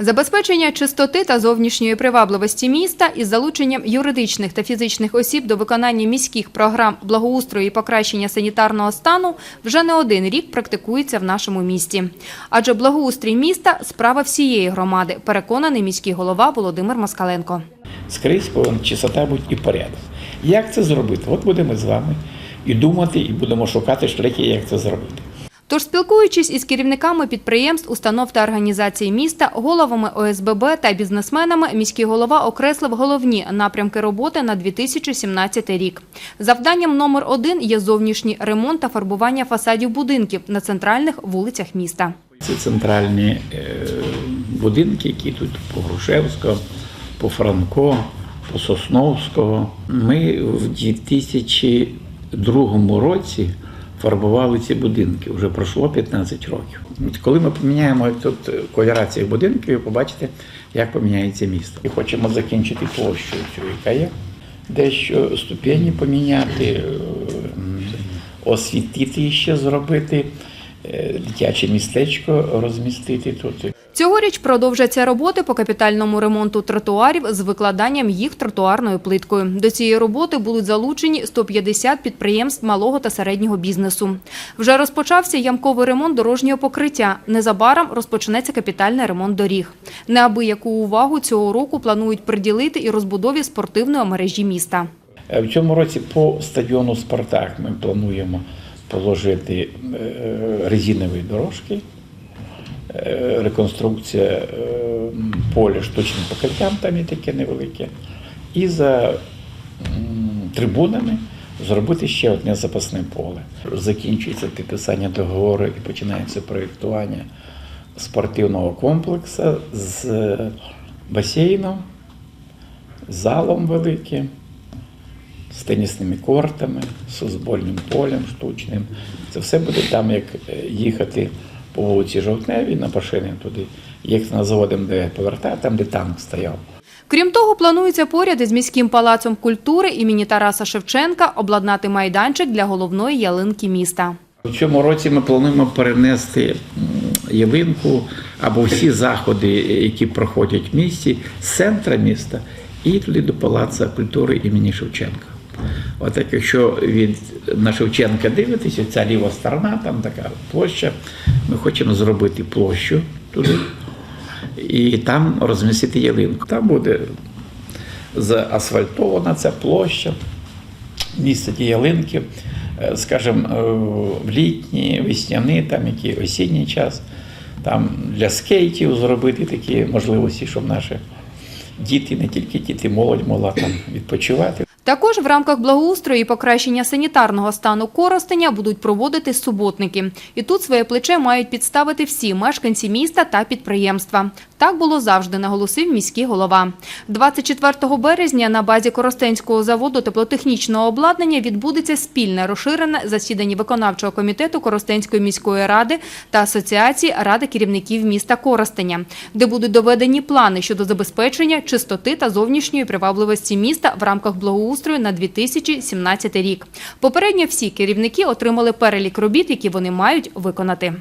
Забезпечення чистоти та зовнішньої привабливості міста із залученням юридичних та фізичних осіб до виконання міських програм благоустрою і покращення санітарного стану вже не один рік практикується в нашому місті. Адже благоустрій міста – справа всієї громади, переконаний міський голова Володимир Москаленко. Скрізь повинна чистота і порядок. Як це зробити? От будемо з вами і думати, і будемо шукати шляхи, як це зробити. Тож, спілкуючись із керівниками підприємств, установ та організацій міста, головами ОСББ та бізнесменами, міський голова окреслив головні напрямки роботи на 2017 рік. Завданням номер один є зовнішній ремонт та фарбування фасадів будинків на центральних вулицях міста. Це центральні е, будинки, які тут по Грушевського, по Франко, по Сосновського. Ми в 2002 році фарбували ці будинки. Вже пройшло 15 років. От коли ми поміняємо тут кольора цих будинків, ви побачите, як поміняється місто. І хочемо закінчити площу яка є. Дещо ступені поміняти, е, освітити ще зробити, е, дитяче містечко розмістити тут. Цьогоріч продовжаться роботи по капітальному ремонту тротуарів з викладанням їх тротуарною плиткою. До цієї роботи будуть залучені 150 підприємств малого та середнього бізнесу. Вже розпочався ямковий ремонт дорожнього покриття. Незабаром розпочнеться капітальний ремонт доріг. Неабияку увагу цього року планують приділити і розбудові спортивної мережі міста. Е, В цьому році по стадіону Спартак ми плануємо положити е, резинові дорожки, е, реконструкція е, поля штучним покриттям, там є таке невелике, і за трибунами зробити ще одне запасне поле. Закінчується підписання договору і починається проєктування спортивного комплексу з басейном, залом великим з тенісними кортами, з футбольним полем штучним. Це все буде там, як е, їхати по вулиці Жовтневій на Пашини туди, як на заводом, де повертати, там, де танк стояв. Крім того, планується поряд із міським палацом культури імені Тараса Шевченка обладнати майданчик для головної ялинки міста. У цьому році ми плануємо перенести ялинку або всі заходи, які проходять в місті, з центра міста і туди до Палацу культури імені Шевченка. Отак, якщо від на Шевченка дивитися, ця ліва сторона, там така площа, ми хочемо зробити площу туди і там розмістити ялинку. Там буде заасфальтована ця площа, місце ті ялинки, е, скажімо, е, в літній, весняний, там який осінній час, там для скейтів зробити такі можливості, щоб наші діти, не тільки діти, молодь могла там відпочивати. Також в рамках благоустрою і покращення санітарного стану Коростеня будуть проводити суботники. І тут своє плече мають підставити всі мешканці міста та підприємства. Так було завжди, наголосив міський голова. 24 березня на базі Коростенського заводу теплотехнічного обладнання відбудеться спільне розширене засідання виконавчого комітету Коростенської міської ради та Асоціації ради керівників міста Коростеня, де будуть доведені плани щодо забезпечення чистоти та зовнішньої привабливості міста в рамках благоустрою на 2017 рік. Попередньо всі керівники отримали перелік робіт, які вони мають виконати.